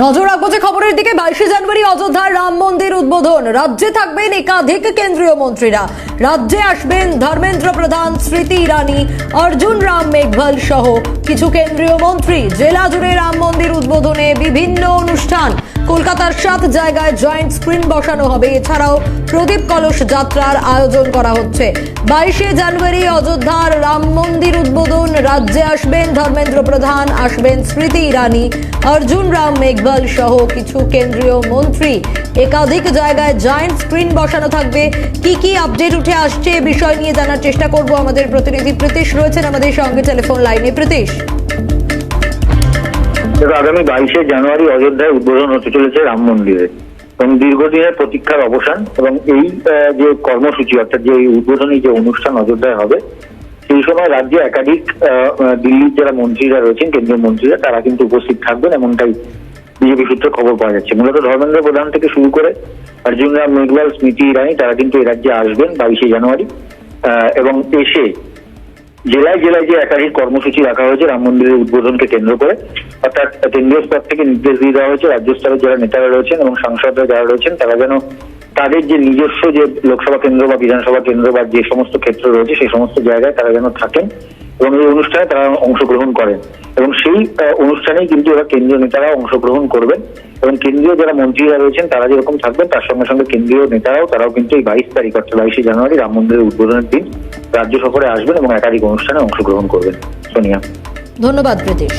নজর রাখব যে খবরের দিকে বাইশে জানুয়ারি অযোধ্যার রাম মন্দির উদ্বোধন। রাজ্যে থাকবেন একাধিক কেন্দ্রীয় মন্ত্রীরা। রাজ্যে আসবেন ধর্মেন্দ্র প্রধান, স্মৃতি ইরানি, অর্জুন রাম মেঘভাল সহ কিছু কেন্দ্রীয় মন্ত্রী। জেলা জুড়ে রাম মন্দির উদ্বোধনে বিভিন্ন অনুষ্ঠান। কলকাতার সাত জায়গায় জয়েন্ট স্ক্রিন বসানো হবে। এছাড়াও প্রদীপ কলস যাত্রার আয়োজন করা হচ্ছে। বাইশে জানুয়ারি অযোধ্যার রাম মন্দির উদ্বোধন। রাজ্যে আসবেন ধর্মেন্দ্র প্রধান, আসবেন স্মৃতি ইরানি, অর্জুন রাম মেঘবাল সহ কিছু কেন্দ্রীয় মন্ত্রী। একাধিক জায়গায় জয়েন্ট স্ক্রিন বসানো থাকবে। কি কি আপডেট উঠে আসছে বিষয় নিয়ে জানার চেষ্টা করব আমাদের প্রতিনিধি প্রীতিশ। রয়েছেন আমাদের সঙ্গে টেলিফোন লাইনে প্রীতিশ। দেখো, আগামী বাইশে জানুয়ারি অযোধ্যায় উদ্বোধন হতে চলেছে রাম মন্দিরে। এবং দীর্ঘদিনের প্রতীক্ষার অবসান এবং এই যে কর্মসূচি, অর্থাৎ যে উদ্বোধনী যে অনুষ্ঠান অযোধ্যায় হবে, সেই সময় রাজ্যে একাধিক দিল্লির যারা মন্ত্রীরা রয়েছেন, কেন্দ্রীয় মন্ত্রীরা, তারা কিন্তু উপস্থিত থাকবেন। এমনটাই বিজেপি সূত্রে খবর পাওয়া যাচ্ছে। মূলত ধর্মেন্দ্র প্রধান থেকে শুরু করে অর্জুন রাম মেঘওয়াল স্মৃতি ইরানি, তারা কিন্তু এই রাজ্যে আসবেন বাইশে জানুয়ারি। এবং এসে জেলায় জেলায় যে একাধিক কর্মসূচি রাখা হয়েছে, রাম মন্দিরের উদ্বোধনকে কেন্দ্র করে, অর্থাৎ কেন্দ্রীয় স্তর থেকে নির্দেশ দিয়ে দেওয়া হয়েছে, রাজ্য স্তরের যারা নেতারা রয়েছেন এবং সাংসদরা যারা রয়েছেন, তারা যেন তাদের যে নিজস্ব যে লোকসভা কেন্দ্র বা বিধানসভা কেন্দ্র বা যে সমস্ত ক্ষেত্র রয়েছে, সেই সমস্ত জায়গায় তারা যেন থাকেন এবং এই অনুষ্ঠানে তারা অংশগ্রহণ করেন। এবং সেই অনুষ্ঠানেই কিন্তু এরা কেন্দ্রীয় নেতারা অংশগ্রহণ করবেন এবং কেন্দ্রীয় যারা মন্ত্রীরা রয়েছেন, তারা যেরকম থাকবেন, তার সঙ্গে সঙ্গে কেন্দ্রীয় নেতারাও, তারাও কিন্তু এই বাইশ তারিখ, অর্থাৎ বাইশে জানুয়ারি রাম মন্দিরের উদ্বোধনের দিন রাজ্য সফরে আসবেন এবং একাধিক অনুষ্ঠানে অংশগ্রহণ করবেন। সোনিয়া। ধন্যবাদ প্রীতিশ।